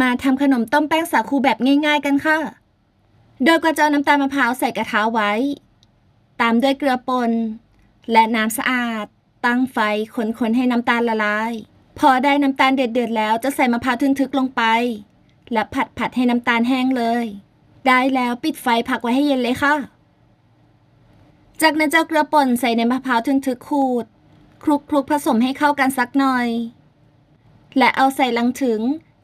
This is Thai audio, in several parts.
มาทำขนมต้มแป้งสาคูแบบง่ายๆกันค่ะ โดยก็จะเอาน้ำตาลมะพร้าวใส่กระทะไว้ ตามด้วยเกลือป่นและน้ำสะอาด ตั้งไฟคนๆให้น้ำตาลละลาย พอได้น้ำตาลเดือดๆแล้วจะใส่มะพร้าวทึกๆลงไป และผัดผัดๆให้น้ำตาลแห้งเลย ได้แล้วปิดไฟพักไว้ให้เย็นเลยค่ะ จากนั้นจะเอาเกลือป่นใส่ในมะพร้าวทึกๆขูดคลุกคลุกๆผสมให้เข้ากันสักหน่อย และเอาใส่ลังถึง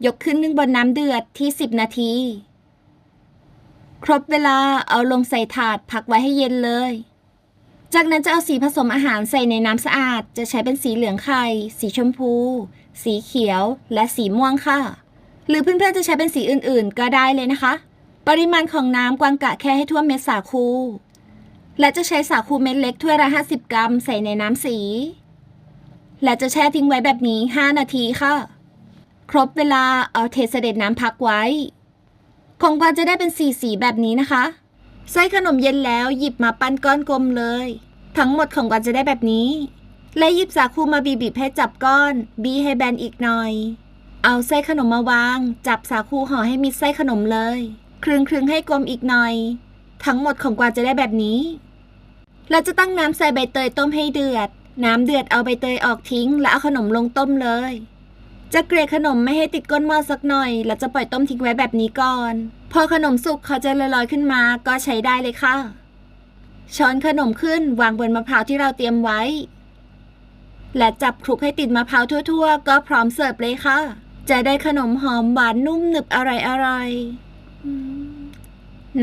ยกขึ้นนึ่งบนน้ำเดือดที่ 10 นาที ครบเวลาเอาลงใส่ถาดพักไว้ให้เย็นเลย จากนั้นจะเอาสีผสมอาหารใส่ในน้ำสะอาด จะใช้เป็นสีเหลืองไข่ สีชมพู สีเขียว และสีม่วงค่ะ หรือเพื่อนๆจะใช้เป็นสีอื่นๆ ก็ได้เลยนะคะ ปริมาณของน้ำกวางกะแค่ให้ท่วมเม็ดสาคู และจะใช้สาคูเม็ดเล็กถ้วยละ50 กรัม ใส่ในน้ำสี และจะแช่ทิ้งไว้แบบนี้ 5 นาทีค่ะ ครบเวลาเอาเทเสด็จน้ำพักไว้ ของกวางจะได้เป็นสีสีแบบนี้นะคะ ไส้ขนมเย็นแล้วหยิบมาปั้นก้อนกลมเลย ทั้งหมดของกวางจะได้แบบนี้ และหยิบสาคูมาบีบๆให้จับก้อน บีให้แบนอีกหน่อย เอาไส้ขนมมาวาง จับสาคูห่อให้มิดไส้ขนมเลยคลึงคลึงๆให้กลมอีกหน่อย ทั้งหมดของกวางจะได้แบบนี้ เราจะตั้งน้ำใส่ใบเตยต้มให้เดือด น้ำเดือดเอาใบเตยออกทิ้ง แล้วเอาขนมลงต้มเลย จะเกลี่ยขนมไม่ให้ติดก้นหม้อสักหน่อย แล้วจะปล่อยต้มทิ้งไว้แบบนี้ก่อน พอขนมสุกเขาจะลอยๆขึ้นมา ก็ใช้ได้เลยค่ะ ช้อนขนมขึ้นวางบนมะพร้าวที่เราเตรียมไว้ และจับคลุกให้ติดมะพร้าวทั่ว ๆ ก็พร้อมเสิร์ฟเลยค่ะ จะได้ขนมหอมหวานนุ่มหนึบอร่อยๆอืม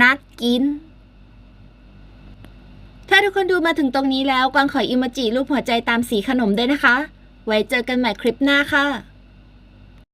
นักกินถ้าทุกคนดูมาถึงตรงนี้แล้วกวางขออิโมจิรูปหัวใจตามสีขนมด้วยนะคะ ไว้เจอกันใหม่คลิปหน้าค่ะ